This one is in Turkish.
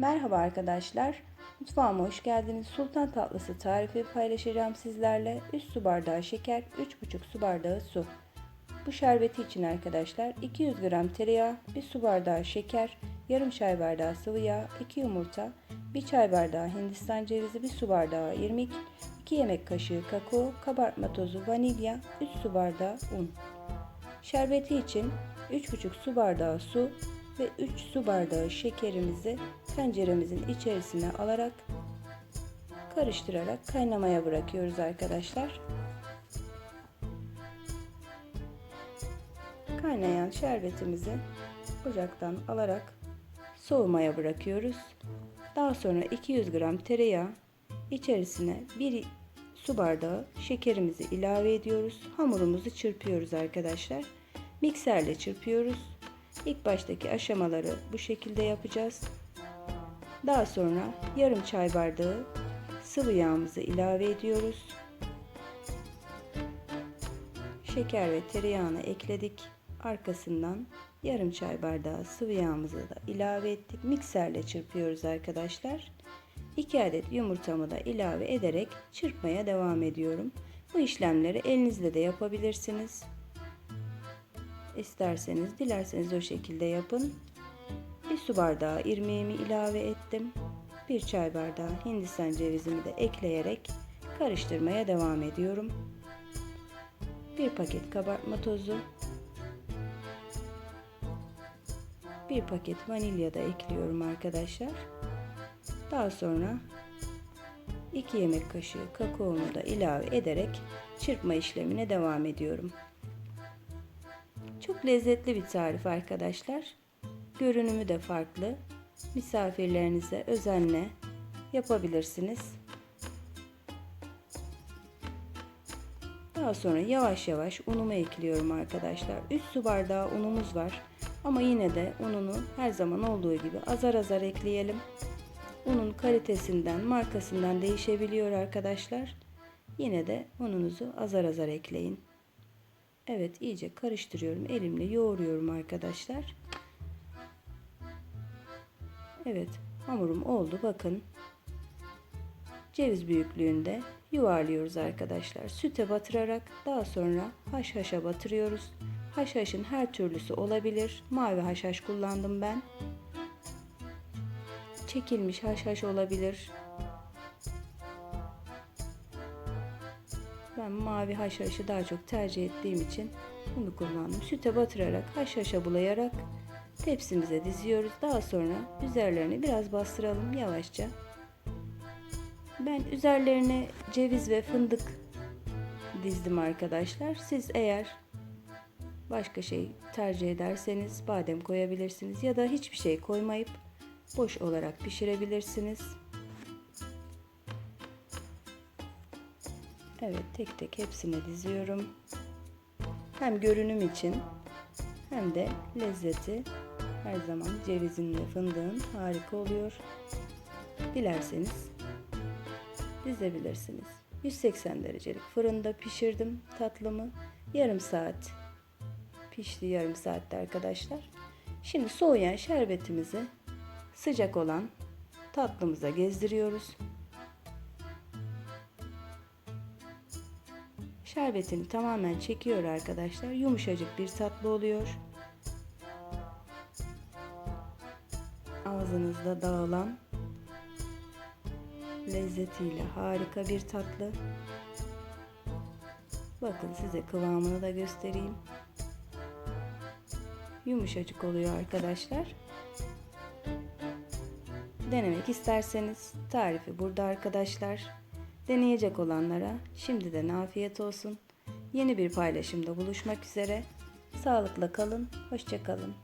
Merhaba arkadaşlar. Mutfağıma hoş geldiniz. Sultan tatlısı tarifi paylaşacağım sizlerle. 3 su bardağı şeker, 3,5 su bardağı su. Bu şerbeti için arkadaşlar 200 gram tereyağı, 1 su bardağı şeker, yarım çay bardağı sıvı yağ, 2 yumurta, 1 çay bardağı hindistan cevizi, 1 su bardağı irmik, 2 yemek kaşığı kakao, kabartma tozu, vanilya, 3 su bardağı un. Şerbeti için 3,5 su bardağı su ve 3 su bardağı şekerimizi tenceremizin içerisine alarak karıştırarak kaynamaya bırakıyoruz arkadaşlar. Kaynayan şerbetimizi ocaktan alarak soğumaya bırakıyoruz. Daha sonra 200 gram tereyağı içerisine 1 su bardağı şekerimizi ilave ediyoruz. Hamurumuzu çırpıyoruz arkadaşlar. Mikserle çırpıyoruz. İlk baştaki aşamaları bu şekilde yapacağız. Daha sonra yarım çay bardağı sıvı yağımızı ilave ediyoruz. Şeker ve tereyağını ekledik. Arkasından yarım çay bardağı sıvı yağımızı da ilave ettik. Mikserle çırpıyoruz arkadaşlar. 2 adet yumurtamı da ilave ederek çırpmaya devam ediyorum. Bu işlemleri elinizle de yapabilirsiniz. İsterseniz, dilerseniz o şekilde yapın. Bir su bardağı irmiğimi ilave ettim. Bir çay bardağı hindistan cevizimi de ekleyerek karıştırmaya devam ediyorum. Bir paket kabartma tozu. Bir paket vanilya da ekliyorum arkadaşlar. Daha sonra 2 yemek kaşığı kakaomu da ilave ederek çırpma işlemine devam ediyorum. Çok lezzetli bir tarif arkadaşlar. Görünümü de farklı. Misafirlerinize özenle yapabilirsiniz. Daha sonra yavaş yavaş unumu ekliyorum arkadaşlar. 3 su bardağı unumuz var. Ama yine de ununu her zaman olduğu gibi azar azar ekleyelim. Unun kalitesinden, markasından değişebiliyor arkadaşlar. Yine de ununuzu azar azar ekleyin. Evet iyice karıştırıyorum. Elimle yoğuruyorum arkadaşlar. Evet hamurum oldu bakın. Ceviz büyüklüğünde yuvarlıyoruz arkadaşlar. Süte batırarak daha sonra haşhaşa batırıyoruz. Haşhaşın her türlüsü olabilir. Mavi haşhaş kullandım ben. Çekilmiş haşhaş olabilir. Ben mavi haşhaşı daha çok tercih ettiğim için bunu kullandım. Süte batırarak haşhaşa bulayarak tepsimize diziyoruz. Daha sonra üzerlerini biraz bastıralım yavaşça. Ben üzerlerine ceviz ve fındık dizdim arkadaşlar. Siz eğer başka şey tercih ederseniz badem koyabilirsiniz ya da hiçbir şey koymayıp boş olarak pişirebilirsiniz. Evet tek tek hepsini diziyorum. Hem görünüm için hem de lezzeti her zaman cevizin ve fındığın harika oluyor. Dilerseniz dizebilirsiniz. 180 derecelik fırında pişirdim tatlımı. Yarım saat pişti yarım saatte arkadaşlar. Şimdi soğuyan şerbetimizi sıcak olan tatlımıza gezdiriyoruz. Şerbetini tamamen çekiyor arkadaşlar. Yumuşacık bir tatlı oluyor. Ağzınızda dağılan lezzetiyle harika bir tatlı. Bakın size kıvamını da göstereyim. Yumuşacık oluyor arkadaşlar. Denemek isterseniz tarifi burada arkadaşlar. Deneyecek olanlara şimdiden afiyet olsun. Yeni bir paylaşımda buluşmak üzere. Sağlıkla kalın, hoşça kalın.